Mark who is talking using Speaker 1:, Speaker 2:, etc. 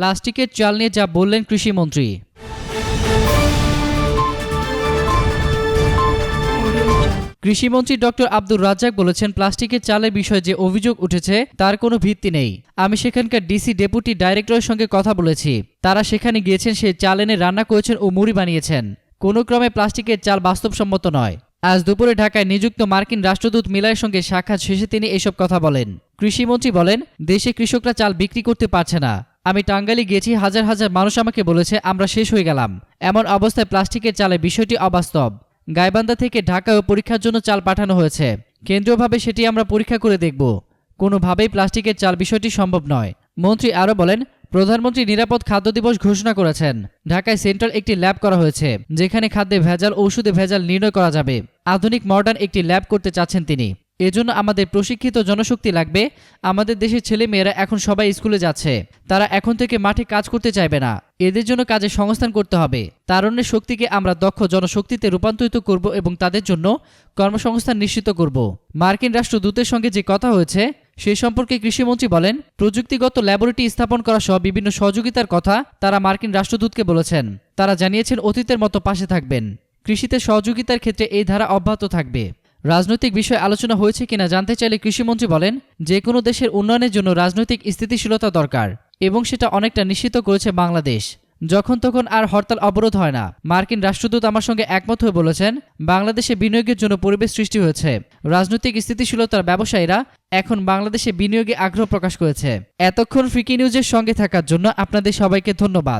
Speaker 1: প্লাস্টিকের চাল নিয়ে যা বললেন কৃষিমন্ত্রী। কৃষিমন্ত্রী ডক্টর আব্দুর রাজ্জাক বলেছেন, প্লাস্টিকের চালের বিষয়ে যে অভিযোগ উঠেছে, তার কোনো ভিত্তি নেই। আমি সেখানকার ডিসি ডেপুটি ডাইরেক্টরের সঙ্গে কথা বলেছি। তারা সেখানে গিয়েছেন, সে চাল এনে রান্না করেছেন ও মুড়ি বানিয়েছেন। কোনো ক্রমে প্লাস্টিকের চাল বাস্তবসম্মত নয়। আজ দুপুরে ঢাকায় নিযুক্ত মার্কিন রাষ্ট্রদূত মিলারের সঙ্গে সাক্ষাৎ শেষে তিনি এসব কথা বলেন। কৃষিমন্ত্রী বলেন, দেশে কৃষকরা চাল বিক্রি করতে পারছে না। আমি টাঙ্গালি গেছি হাজার হাজার মানুষ আমাকে বলেছে, আমরা শেষ হয়ে গেলাম। এমন অবস্থায় প্লাস্টিকের চালে বিষয়টি অবাস্তব। গাইবান্ধা থেকে ঢাকায় পরীক্ষার জন্য চাল পাঠানো হয়েছে। কেন্দ্রীয়ভাবে সেটি আমরা পরীক্ষা করে দেখব। কোনোভাবেই প্লাস্টিকের চাল বিষয়টি সম্ভব নয়। মন্ত্রী আরও বলেন, প্রধানমন্ত্রী নিরাপদ খাদ্য দিবস ঘোষণা করেছেন। ঢাকায় সেন্ট্রাল একটি ল্যাব করা হয়েছে, যেখানে খাদ্যে ভেজাল ঔষধে ভেজাল নির্ণয় করা যাবে। আধুনিক মডার্ন একটি ল্যাব করতে চাচ্ছেন তিনি। এজন্য আমাদের প্রশিক্ষিত জনশক্তি লাগবে। আমাদের দেশের ছেলে মেয়েরা এখন সবাই স্কুলে যাচ্ছে। তারা এখন থেকে মাঠে কাজ করতে চাইবে না। এদের জন্য কাজে সংস্থান করতে হবে। তারুণ্যের শক্তিকে আমরা দক্ষ জনশক্তিতে রূপান্তরিত করব এবং তাদের জন্য কর্মসংস্থান নিশ্চিত করব। মার্কিন রাষ্ট্রদূতের সঙ্গে যে কথা হয়েছে, সে সম্পর্কে কৃষিমন্ত্রী বলেন, প্রযুক্তিগত ল্যাবরেটরি স্থাপন করা সহ বিভিন্ন সহযোগিতার কথা তারা মার্কিন রাষ্ট্রদূতকে বলেছেন। তারা জানিয়েছেন, অতীতের মতো পাশে থাকবেন। কৃষিতে সহযোগিতার ক্ষেত্রে এই ধারা অব্যাহত থাকবে। রাজনৈতিক বিষয়ে আলোচনা হয়েছে কিনা জানতে চাইলে কৃষিমন্ত্রী বলেন যে কোনো দেশের উন্নয়নের জন্য রাজনৈতিক স্থিতিশীলতা দরকার এবং সেটা অনেকটা নিশ্চিত করেছে বাংলাদেশ। যখন তখন আর হরতাল অবরোধ হয় না। মার্কিন রাষ্ট্রদূত আমার সঙ্গে একমত হয়ে বলেছেন, বাংলাদেশে বিনিয়োগের জন্য পরিবেশ সৃষ্টি হয়েছে। রাজনৈতিক স্থিতিশীলতার ব্যবসায়ীরা এখন বাংলাদেশে বিনিয়োগে আগ্রহ প্রকাশ করেছে। এতক্ষণ ফ্রিকি নিউজের সঙ্গে থাকার জন্য আপনাদের সবাইকে ধন্যবাদ।